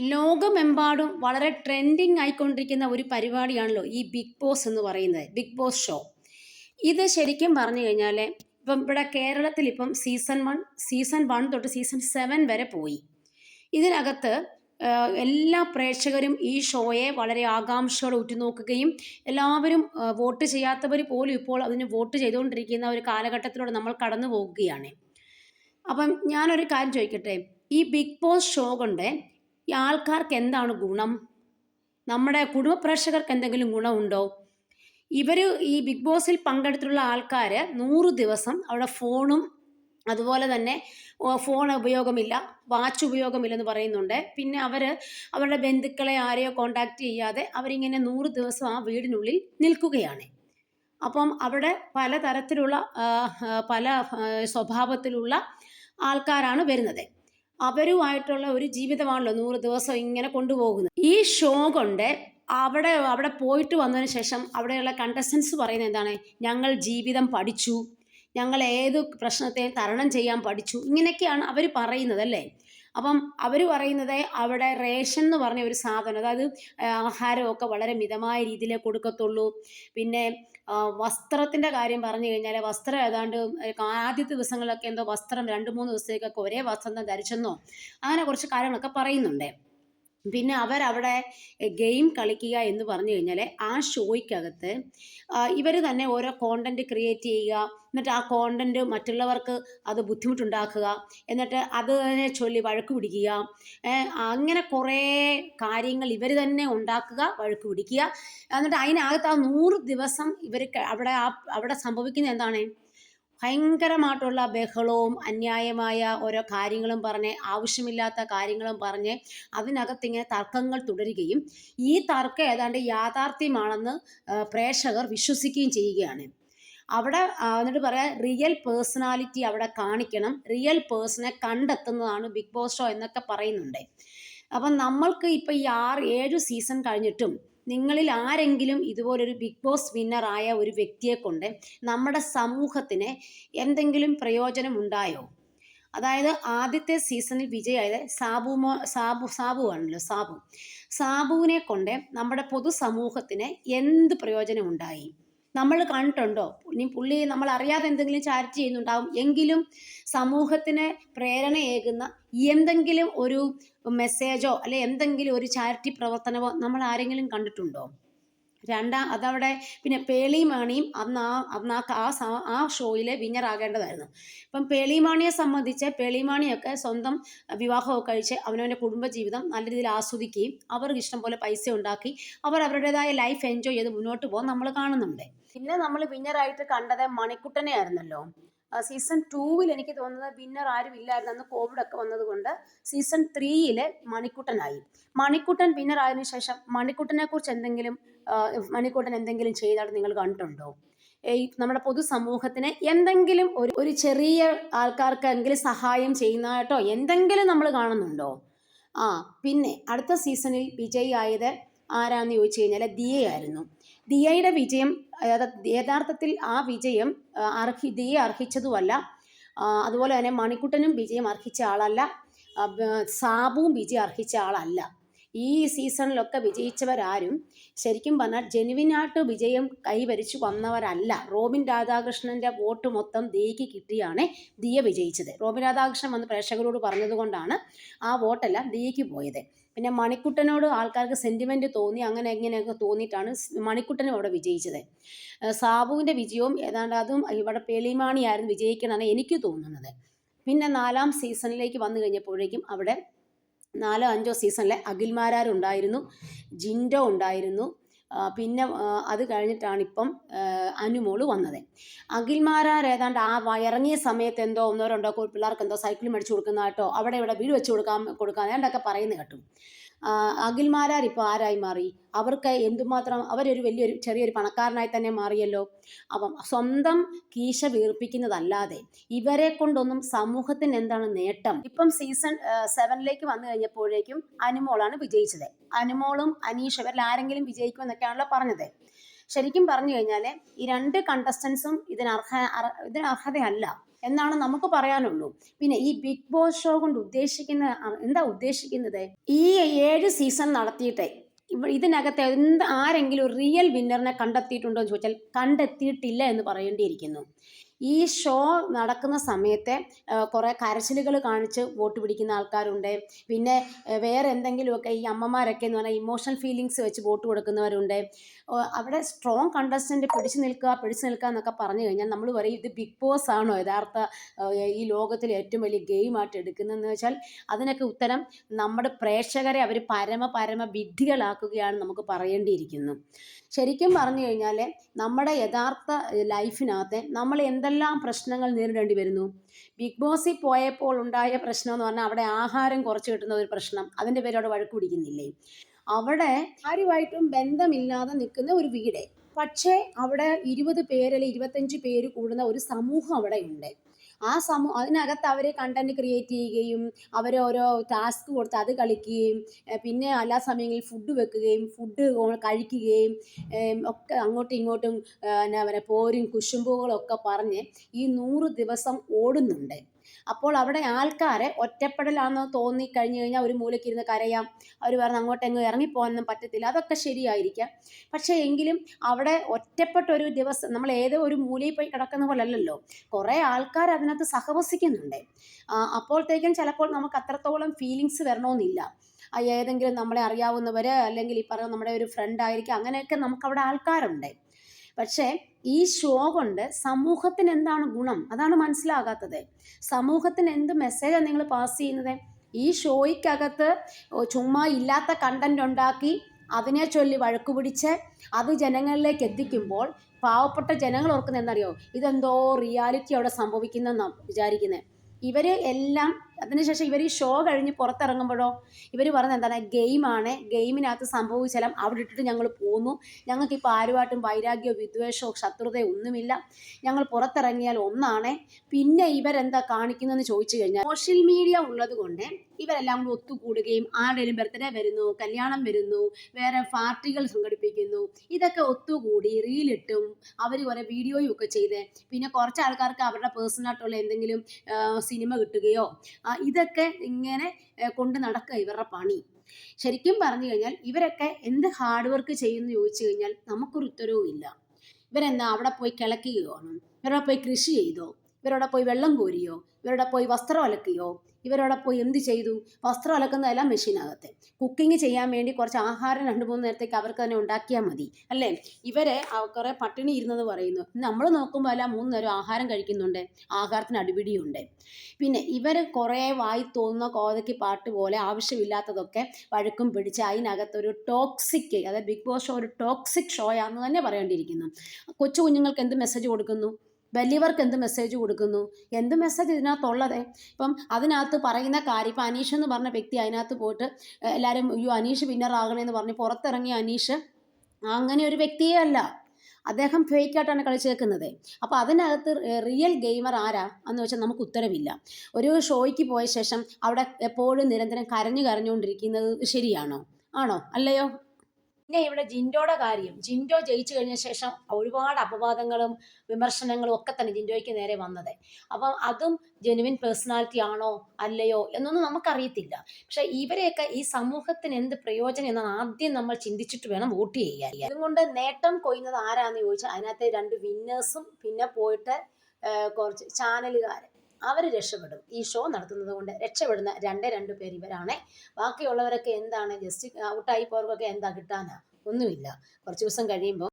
ലോകമെമ്പാടും വളരെ ട്രെൻഡിങ് ആയിക്കൊണ്ടിരിക്കുന്ന ഒരു പരിപാടിയാണല്ലോ ഈ ബിഗ് ബോസ് എന്ന് പറയുന്നത് ബിഗ് ബോസ് ഷോ ഇത് ശരിക്കും പറഞ്ഞു കഴിഞ്ഞാൽ ഇപ്പം ഇവിടെ കേരളത്തിൽ ഇപ്പം സീസൺ വൺ സീസൺ വൺ തൊട്ട് സീസൺ സെവൻ വരെ പോയി. ഇതിനകത്ത് എല്ലാ പ്രേക്ഷകരും ഈ ഷോയെ വളരെ ആകാംക്ഷയോടെ ഉറ്റുനോക്കുകയും എല്ലാവരും വോട്ട് ചെയ്യാത്തവർ പോലും ഇപ്പോൾ അതിന് വോട്ട് ചെയ്തുകൊണ്ടിരിക്കുന്ന ഒരു കാലഘട്ടത്തിലൂടെ നമ്മൾ കടന്നു പോകുകയാണ് അപ്പം ഞാനൊരു കാര്യം ചോദിക്കട്ടെ? ഈ ബിഗ് ബോസ് ഷോ കൊണ്ട് ഈ ആൾക്കാർക്ക് എന്താണ് ഗുണം? നമ്മുടെ കുടുംബ പ്രേക്ഷകർക്ക് എന്തെങ്കിലും ഗുണമുണ്ടോ? ഇവർ ഈ ബിഗ് ബോസിൽ പങ്കെടുത്തിട്ടുള്ള ആൾക്കാർ നൂറ് ദിവസം അവിടെ ഫോണും അതുപോലെ തന്നെ ഫോൺ ഉപയോഗമില്ല വാച്ച് ഉപയോഗമില്ലെന്ന് പറയുന്നുണ്ട്. പിന്നെ അവർ അവരുടെ ബന്ധുക്കളെ ആരെയോ കോണ്ടാക്ട് ചെയ്യാതെ അവരിങ്ങനെ നൂറ് ദിവസം ആ വീടിനുള്ളിൽ നിൽക്കുകയാണ്. അപ്പം അവിടെ പലതരത്തിലുള്ള പല സ്വഭാവത്തിലുള്ള ആൾക്കാരാണ് വരുന്നത്. അവരുമായിട്ടുള്ള ഒരു ജീവിതമാണല്ലോ നൂറ് ദിവസം ഇങ്ങനെ കൊണ്ടുപോകുന്നത്. ഈ ഷോ കൊണ്ട് അവിടെ അവിടെ പോയിട്ട് വന്നതിന് ശേഷം അവിടെയുള്ള കണ്ടസ്റ്റൻസ് പറയുന്നത് എന്താണ്? ഞങ്ങൾ ജീവിതം പഠിച്ചു. ഞങ്ങൾ ഏത് പ്രശ്നത്തെയും തരണം ചെയ്യാൻ പഠിച്ചു. ഇങ്ങനെയൊക്കെയാണ് അവർ പറയുന്നത് അല്ലേ? അപ്പം അവർ പറയുന്നത് അവിടെ റേഷൻ എന്ന് പറഞ്ഞ ഒരു സാധനം അതായത് ആഹാരമൊക്കെ വളരെ മിതമായ രീതിയിൽ കൊടുക്കത്തുള്ളൂ. പിന്നെ വസ്ത്രത്തിന്റെ കാര്യം പറഞ്ഞു കഴിഞ്ഞാൽ വസ്ത്രം ഏതാണ്ട് ആദ്യത്തെ ദിവസങ്ങളിലൊക്കെ എന്തോ വസ്ത്രം രണ്ട് മൂന്ന് ദിവസത്തേക്കൊക്കെ ഒരേ വസ്ത്രം ധരിച്ചെന്നോ? അങ്ങനെ കുറച്ച് കാര്യങ്ങളൊക്കെ പറയുന്നുണ്ട്. പിന്നെ അവർ അവരവിടെ ഗെയിം കളിക്കുക എന്ന് പറഞ്ഞു കഴിഞ്ഞാൽ ആ ഷോയ്ക്കകത്ത് ഇവർ തന്നെ ഓരോ കോണ്ടന്റ് ക്രിയേറ്റ് ചെയ്യുക എന്നിട്ട് ആ കോണ്ടന്റ് മറ്റുള്ളവർക്ക് അത് ബുദ്ധിമുട്ടുണ്ടാക്കുക എന്നിട്ട് അതിനെ ചൊല്ലി വഴക്ക് പിടിക്കുക അങ്ങനെ കുറേ കാര്യങ്ങൾ ഇവർ തന്നെ ഉണ്ടാക്കുക വഴക്ക് പിടിക്കുക. എന്നിട്ട് അതിനകത്ത് ആ നൂറ് ദിവസം ഇവർ അവിടെ ആ അവിടെ സംഭവിക്കുന്നത് എന്താണ്? ഭയങ്കരമായിട്ടുള്ള ബഹളവും അന്യായമായ ഓരോ കാര്യങ്ങളും പറഞ്ഞ് ആവശ്യമില്ലാത്ത കാര്യങ്ങളും പറഞ്ഞ് അതിനകത്ത് ഇങ്ങനെ തർക്കങ്ങൾ തുടരുകയും ഈ തർക്കം ഏതാണ്ട് യാഥാർത്ഥ്യമാണെന്ന് പ്രേക്ഷകർ വിശ്വസിക്കുകയും ചെയ്യുകയാണ്. അവിടെ എന്നിട്ട് പറയാം റിയൽ പേഴ്സണാലിറ്റി അവിടെ കാണിക്കണം. റിയൽ പേഴ്സണെ കണ്ടെത്തുന്നതാണ് ബിഗ് ബോസ് ഷോ എന്നൊക്കെ പറയുന്നുണ്ട്. അപ്പം നമ്മൾക്ക് ഇപ്പം ഈ ആറ് ഏഴ് സീസൺ കഴിഞ്ഞിട്ടും നിങ്ങളിൽ ആരെങ്കിലും ഇതുപോലൊരു ബിഗ് ബോസ് വിന്നറായ ഒരു വ്യക്തിയെ കൊണ്ട് നമ്മുടെ സമൂഹത്തിന് എന്തെങ്കിലും പ്രയോജനം ഉണ്ടായോ? അതായത് ആദ്യത്തെ സീസണിൽ വിജയായത് സാബു സാബു സാബു ആണല്ലോ സാബു. സാബുവിനെ കൊണ്ട് നമ്മുടെ പൊതുസമൂഹത്തിന് എന്ത് പ്രയോജനം ഉണ്ടായി? നമ്മൾ കണ്ടിട്ടുണ്ടോ? ഇനി പുള്ളി നമ്മൾ അറിയാതെ എന്തെങ്കിലും ചാരിറ്റി ചെയ്യുന്നുണ്ടാവും. എങ്കിലും സമൂഹത്തിന് പ്രേരണയേകുന്ന എന്തെങ്കിലും ഒരു മെസ്സേജോ അല്ലെ എന്തെങ്കിലും ഒരു ചാരിറ്റി പ്രവർത്തനമോ നമ്മൾ ആരെങ്കിലും കണ്ടിട്ടുണ്ടോ? രണ്ടാം അതവിടെ പിന്നെ പേളിമാണിയും അന്ന് ആ അന്ന് ആ ആ ഷോയിലെ വിന്നർ ആകേണ്ടതായിരുന്നു. ഇപ്പം പേളിമാണിയെ സംബന്ധിച്ച് പേളിമാണിയൊക്കെ സ്വന്തം വിവാഹമൊക്കെ കഴിച്ച് അവനവന്റെ കുടുംബജീവിതം നല്ല രീതിയിൽ ആസ്വദിക്കുകയും അവർക്ക് ഇഷ്ടം പോലെ പൈസ ഉണ്ടാക്കി അവർ അവരുടേതായ ലൈഫ് എൻജോയ് ചെയ്ത് മുന്നോട്ട് പോകാൻ നമ്മൾ കാണുന്നുണ്ട്. പിന്നെ നമ്മൾ വിന്നറായിട്ട് കണ്ടത് മണിക്കുട്ടനെ ആയിരുന്നല്ലോ. സീസൺ ടൂവിൽ എനിക്ക് തോന്നുന്നത് വിന്നർ ആരും ഇല്ലായിരുന്നു. അന്ന് കോവിഡ് ഒക്കെ വന്നതുകൊണ്ട് സീസൺ ത്രീയിൽ മണിക്കുട്ടനായി. മണിക്കുട്ടൻ വിന്നർ ആയതിനു ശേഷം മണിക്കുട്ടനെ കുറിച്ച് എന്തെങ്കിലും മണിക്കുട്ടൻ എന്തെങ്കിലും ചെയ്തായിട്ട് നിങ്ങൾ കണ്ടിട്ടുണ്ടോ? ഈ നമ്മുടെ പൊതുസമൂഹത്തിന് എന്തെങ്കിലും ഒരു ഒരു ചെറിയ ആൾക്കാർക്കെങ്കിലും സഹായം ചെയ്യുന്നതായിട്ടോ എന്തെങ്കിലും നമ്മൾ കാണുന്നുണ്ടോ? ആ പിന്നെ അടുത്ത സീസണിൽ വിജയി ആയത് ആരാന്ന് ചോദിച്ചു കഴിഞ്ഞാൽ ദിയയായിരുന്നു. ദിയയുടെ വിജയം യഥാർത്ഥത്തിൽ ആ വിജയം അർഹിതയെ അർഹിച്ചതുമല്ല. അതുപോലെ തന്നെ മണിക്കുട്ടനും വിജയം അർഹിച്ച ആളല്ല. സാബുവും വിജയം അർഹിച്ച ആളല്ല. ഈ സീസണിലൊക്കെ വിജയിച്ചവരാരും ശരിക്കും പറഞ്ഞാൽ ജെനുവിനായിട്ട് വിജയം കൈവരിച്ചു വന്നവരല്ല. റോബിൻ രാധാകൃഷ്ണന്റെ വോട്ട് മൊത്തം ദിയയ്ക്ക് കിട്ടിയാണ് ദിയ വിജയിച്ചത്. റോബിൻ രാധാകൃഷ്ണൻ വന്ന് പ്രേക്ഷകരോട് പറഞ്ഞതുകൊണ്ടാണ് ആ വോട്ടെല്ലാം ദിയയ്ക്ക് പോയത്. പിന്നെ മണിക്കുട്ടനോട് ആൾക്കാർക്ക് സെന്റിമെന്റ് തോന്നി അങ്ങനെ എങ്ങനെയൊക്കെ തോന്നിയിട്ടാണ് മണിക്കുട്ടനും അവിടെ വിജയിച്ചത്. സാബുവിന്റെ വിജയവും ഏതാണ്ട് അതും ഇവിടെ പേളിമാണിയായിരുന്നു വിജയിക്കണമെന്ന് എനിക്ക് തോന്നുന്നത്. പിന്നെ നാലാം സീസണിലേക്ക് വന്നു കഴിഞ്ഞപ്പോഴേക്കും അവിടെ നാലോ അഞ്ചോ സീസണിലെ അഖിൽമാരാരുണ്ടായിരുന്നു ജിൻഡോ ഉണ്ടായിരുന്നു. പിന്നെ അത് കഴിഞ്ഞിട്ടാണ് ഇപ്പം അനുമോൾ വന്നത്. അഖിൽമാരാർ ഏതാണ്ട് ആ വയറങ്ങിയ സമയത്ത് എന്തോ ഒന്നോ രണ്ടോ പിള്ളേർക്ക് എന്തോ സൈക്കിൾ മേടിച്ചു കൊടുക്കുന്നതായിട്ടോ അവിടെ ഇവിടെ വീട് വെച്ച് കൊടുക്കാൻ കൊടുക്കാൻ ഏണ്ടൊക്കെ പറയുന്നത് കേട്ടു. അഖിൽമാരാർ ഇപ്പോൾ ആരായി മാറി? അവർക്ക് എന്തുമാത്രം അവരൊരു വലിയൊരു ചെറിയൊരു പണക്കാരനായി തന്നെ മാറിയല്ലോ? അപ്പം സ്വന്തം കീശ വീർപ്പിക്കുന്നതല്ലാതെ ഇവരെ കൊണ്ടൊന്നും സമൂഹത്തിന് എന്താണ് നേട്ടം? ഇപ്പം സീസൺ സെവനിലേക്ക് വന്നു കഴിഞ്ഞപ്പോഴേക്കും അനുമോളാണ് വിജയിച്ചത്. അനുമോളും അനീഷ് ഇവരിൽ ആരെങ്കിലും വിജയിക്കുമെന്നൊക്കെയാണല്ലോ പറഞ്ഞത്. ശരിക്കും പറഞ്ഞു കഴിഞ്ഞാൽ ഈ രണ്ട് കണ്ടസ്റ്റൻസും ഇതിന് അർഹ ഇതിന് അർഹതയല്ല. എന്നാണ് നമുക്ക് പറയാനുള്ളൂ. പിന്നെ ഈ ബിഗ് ബോസ് ഷോ കൊണ്ട് ഉദ്ദേശിക്കുന്ന എന്താ ഉദ്ദേശിക്കുന്നത്? ഈ ഏഴ് സീസൺ നടത്തിയിട്ട് ഇതിനകത്ത് എന്ത് ആരെങ്കിലും റിയൽ വിന്നറിനെ കണ്ടെത്തിയിട്ടുണ്ടോ എന്ന് ചോദിച്ചാൽ കണ്ടെത്തിയിട്ടില്ല എന്ന് പറയേണ്ടിയിരിക്കുന്നു. ഈ ഷോ നടക്കുന്ന സമയത്തെ കുറേ കരച്ചിലുകൾ കാണിച്ച് വോട്ട് പിടിക്കുന്ന ആൾക്കാരുണ്ട്. പിന്നെ വേറെ എന്തെങ്കിലുമൊക്കെ ഈ അമ്മമാരൊക്കെ എന്ന് പറഞ്ഞാൽ ഇമോഷണൽ ഫീലിങ്സ് വെച്ച് വോട്ട് കൊടുക്കുന്നവരുണ്ട്. അവിടെ സ്ട്രോങ് കണ്ടസ്റ്റന്റ് പിടിച്ചു നിൽക്കുക പിടിച്ചു നിൽക്കുക എന്നൊക്കെ പറഞ്ഞു കഴിഞ്ഞാൽ നമ്മൾ പറയും ഇത് ബിഗ് ബോസ് ആണോ യഥാർത്ഥ ഈ ലോകത്തിൽ ഏറ്റവും വലിയ ഗെയിമായിട്ട് എടുക്കുന്നതെന്ന് വെച്ചാൽ അതിനൊക്കെ ഉത്തരം നമ്മുടെ പ്രേക്ഷകരെ അവർ പരമ പരമ വിഡ്ഢികളാക്കുകയാണ് നമുക്ക് പറയേണ്ടിയിരിക്കുന്നു. ശരിക്കും പറഞ്ഞു കഴിഞ്ഞാൽ നമ്മുടെ യഥാർത്ഥ ലൈഫിനകത്ത് നമ്മൾ എന്തെല്ലാം പ്രശ്നങ്ങൾ നേരിടേണ്ടി വരുന്നു? ബിഗ് ബോസിൽ പോയപ്പോൾ ഉണ്ടായ പ്രശ്നം എന്ന് പറഞ്ഞാൽ അവിടെ ആഹാരം കുറച്ച് കിട്ടുന്ന ഒരു പ്രശ്നം. അതിന്റെ പേര് അവിടെ വഴക്ക് പിടിക്കുന്നില്ലേ? അവിടെ ആരുമായിട്ടും ബന്ധമില്ലാതെ നിൽക്കുന്ന ഒരു വീട്. പക്ഷേ അവിടെ ഇരുപത് പേരല്ലെ ഇരുപത്തഞ്ച് പേര് കൂടുന്ന ഒരു സമൂഹം അവിടെ ഉണ്ട്. ആ സമൂഹം അതിനകത്ത് അവർ കണ്ടന്റ് ക്രിയേറ്റ് ചെയ്യുകയും ഓരോ ടാസ്ക് കൊടുത്ത് അത് കളിക്കുകയും പിന്നെ എല്ലാ സമയങ്ങളിൽ ഫുഡ് വെക്കുകയും ഫുഡ് കഴിക്കുകയും ഒക്കെ അങ്ങോട്ടും ഇങ്ങോട്ടും എന്നാ പറയുക പോരും കുശുമ്പുകളും ഒക്കെ പറഞ്ഞ് ഈ നൂറ് ദിവസം ഓടുന്നുണ്ട്. അപ്പോൾ അവിടെ ആൾക്കാരെ ഒറ്റപ്പെടലാണെന്ന് തോന്നി കഴിഞ്ഞു കഴിഞ്ഞാൽ ഒരു മൂലയ്ക്കിരുന്ന് കരയാം. അവർ പറഞ്ഞ് അങ്ങോട്ടെങ്ങും ഇറങ്ങിപ്പോകാനൊന്നും പറ്റത്തില്ല. അതൊക്കെ ശരിയായിരിക്കാം. പക്ഷേ എങ്കിലും അവിടെ ഒറ്റപ്പെട്ട ഒരു ദിവസം നമ്മൾ ഏതോ ഒരു മൂലയിൽ പോയി കിടക്കുന്ന പോലെ അല്ലല്ലോ കുറേ ആൾക്കാർ അതിനകത്ത് സഹവസിക്കുന്നുണ്ട്. അപ്പോഴത്തേക്കും ചിലപ്പോൾ നമുക്ക് അത്രത്തോളം ഫീലിങ്സ് വരണമെന്നില്ല. ഏതെങ്കിലും നമ്മളെ അറിയാവുന്നവർ അല്ലെങ്കിൽ ഈ പറഞ്ഞ നമ്മുടെ ഒരു ഫ്രണ്ട് ആയിരിക്കും. അങ്ങനെയൊക്കെ നമുക്കവിടെ ആൾക്കാരുണ്ട്. പക്ഷേ ഈ ഷോ കൊണ്ട് സമൂഹത്തിന് എന്താണ് ഗുണം? അതാണ് മനസ്സിലാകാത്തത്. സമൂഹത്തിന് എന്ത് മെസ്സേജാണ് നിങ്ങൾ പാസ് ചെയ്യുന്നത്? ഈ ഷോയ്ക്കകത്ത് ചുമ്മാ ഇല്ലാത്ത കണ്ടന്റ് ഉണ്ടാക്കി അതിനെ ചൊല്ലി വഴക്കുപിടിച്ച് അത് ജനങ്ങളിലേക്ക് എത്തിക്കുമ്പോൾ പാവപ്പെട്ട ജനങ്ങൾ ഓർക്കുന്നത് എന്നറിയോ ഇതെന്തോ റിയാലിറ്റി അവിടെ സംഭവിക്കുന്നെന്നാണ് വിചാരിക്കുന്നത് ഇവർ എല്ലാം അതിനുശേഷം ഇവർ ഈ ഷോ കഴിഞ്ഞ് പുറത്തിറങ്ങുമ്പോഴോ ഇവർ പറയുന്നത് എന്താണ്? ഗെയിമാണ് ഗെയിമിനകത്ത് സംഭവിച്ചാലും അവിടെ ഇട്ടിട്ട് ഞങ്ങൾ പോന്നു. ഞങ്ങൾക്ക് ഇപ്പോൾ ആരുമായിട്ടും വൈരാഗ്യമോ വിദ്വേഷമോ ശത്രുതയോ ഒന്നുമില്ല. ഞങ്ങൾ പുറത്തിറങ്ങിയാൽ ഒന്നാണ്. പിന്നെ ഇവരെന്താ കാണിക്കുന്നതെന്ന് ചോദിച്ചു കഴിഞ്ഞാൽ സോഷ്യൽ മീഡിയ ഉള്ളത് കൊണ്ട് ഇവരെല്ലാം കൂടി ഒത്തുകൂടുകയും ആരുടെയും ബർത്ത്ഡേ വരുന്നു കല്യാണം വരുന്നു വേറെ പാർട്ടികൾ സംഘടിപ്പിക്കുന്നു. ഇതൊക്കെ ഒത്തുകൂടി റീലിട്ടും അവർ കുറേ വീഡിയോയും ഒക്കെ ചെയ്ത്. പിന്നെ കുറച്ച് ആൾക്കാർക്ക് അവരുടെ പേഴ്സണലായിട്ടുള്ള എന്തെങ്കിലും സിനിമ കിട്ടുകയോ ഇതൊക്കെ ഇങ്ങനെ കൊണ്ട് നടക്കുക ഇവരുടെ പണി. ശരിക്കും പറഞ്ഞു കഴിഞ്ഞാൽ ഇവരൊക്കെ എന്ത് ഹാർഡ് വർക്ക് ചെയ്യുന്നു ചോദിച്ചു കഴിഞ്ഞാൽ നമുക്കൊരു ഉത്തരവും ഇല്ല. ഇവരെന്താ അവിടെ പോയി കിളക്കുകയാണ്? ഇവരവിടെ പോയി കൃഷി ചെയ്തോ? ഇവരവിടെ പോയി വെള്ളം കോരിയോ? ഇവരോടെ പോയി വസ്ത്രം അലക്കിയോ? ഇവരോടെ പോയി എന്ത് ചെയ്തു? വസ്ത്രം അലക്കുന്നതെല്ലാം മെഷീനകത്ത് കുക്കിംഗ് ചെയ്യാൻ വേണ്ടി കുറച്ച് ആഹാരം രണ്ട് മൂന്ന് നേരത്തേക്ക് അവർക്ക് തന്നെ ഉണ്ടാക്കിയാൽ മതി. അല്ലേ? ഇവരെ കുറേ പട്ടിണി ഇരുന്നത് പറയുന്നു. നമ്മൾ നോക്കുമ്പോൾ എല്ലാം മൂന്ന് നേരം ആഹാരം കഴിക്കുന്നുണ്ട്. ആഹാരത്തിന് അടിപിടിയുണ്ട്. പിന്നെ ഇവർ കുറേ വായി തോന്നുന്ന കോതയ്ക്ക് പാട്ട് പോലെ ആവശ്യമില്ലാത്തതൊക്കെ വഴക്കും പിടിച്ച് അതിനകത്തൊരു ടോക്സിക് അതായത് ബിഗ് ബോസ് ഷോ ഒരു ടോക്സിക് ഷോയാണെന്ന് തന്നെ പറയേണ്ടിയിരിക്കുന്നു. കൊച്ചു കുഞ്ഞുങ്ങൾക്ക് എന്ത് മെസ്സേജ് കൊടുക്കുന്നു? വലിയവർക്ക് എന്ത് മെസ്സേജ് കൊടുക്കുന്നു? എന്ത് മെസ്സേജ് ഇതിനകത്തുള്ളത്? ഇപ്പം അതിനകത്ത് പറയുന്ന കാര്യം ഇപ്പം അനീഷ് എന്ന് പറഞ്ഞ വ്യക്തി അതിനകത്ത് പോയിട്ട് എല്ലാവരും അയ്യോ അനീഷ് വിന്നറാകണമെന്ന് പറഞ്ഞ് പുറത്തിറങ്ങിയ അനീഷ് അങ്ങനെ ഒരു വ്യക്തിയേ അല്ല. അദ്ദേഹം ഫേക്കായിട്ടാണ് കളിച്ചേക്കുന്നത്. അപ്പോൾ അതിനകത്ത് റിയൽ ഗെയിമർ ആരാ? എന്ന് വെച്ചാൽ നമുക്ക് ഉത്തരവില്ല ഒരു ഷോയ്ക്ക് പോയ ശേഷം അവിടെ എപ്പോഴും നിരന്തരം കരഞ്ഞു കരഞ്ഞുകൊണ്ടിരിക്കുന്നത് ശരിയാണോ? ആണോ? അല്ലയോ? പിന്നെ ഇവിടെ ജിൻഡോയുടെ കാര്യം. ജിൻഡോ ജയിച്ചു കഴിഞ്ഞ ശേഷം ഒരുപാട് അപവാദങ്ങളും വിമർശനങ്ങളും ഒക്കെ തന്നെ ജിൻഡോയ്ക്ക് നേരെ വന്നത്. അപ്പം അതും ജെനുവിൻ പേഴ്സണാലിറ്റി ആണോ അല്ലയോ എന്നൊന്നും നമുക്കറിയത്തില്ല. പക്ഷെ ഇവരെയൊക്കെ ഈ സമൂഹത്തിന് എന്ത് പ്രയോജനം എന്നാണ് ആദ്യം നമ്മൾ ചിന്തിച്ചിട്ട് വേണം വോട്ട് ചെയ്യാൻ. ഇതുകൊണ്ട് നേട്ടം കൊയ്യുന്നത് ആരാന്ന് ചോദിച്ചാൽ അതിനകത്ത് രണ്ട് വിന്നേഴ്സും പിന്നെ പോയിട്ട് കുറച്ച് ചാനലുകാർ അവർ രക്ഷപ്പെടും. ഈ ഷോ നടത്തുന്നത് കൊണ്ട് രക്ഷപ്പെടുന്ന രണ്ട് രണ്ട് പേര് ഇവരാണ്. ബാക്കിയുള്ളവരൊക്കെ എന്താണ്? ജസ്റ്റ് ഔട്ടായി പോയവർക്കൊക്കെ എന്താ കിട്ടാനാ? ഒന്നുമില്ല. കുറച്ച് ദിവസം കഴിയുമ്പോൾ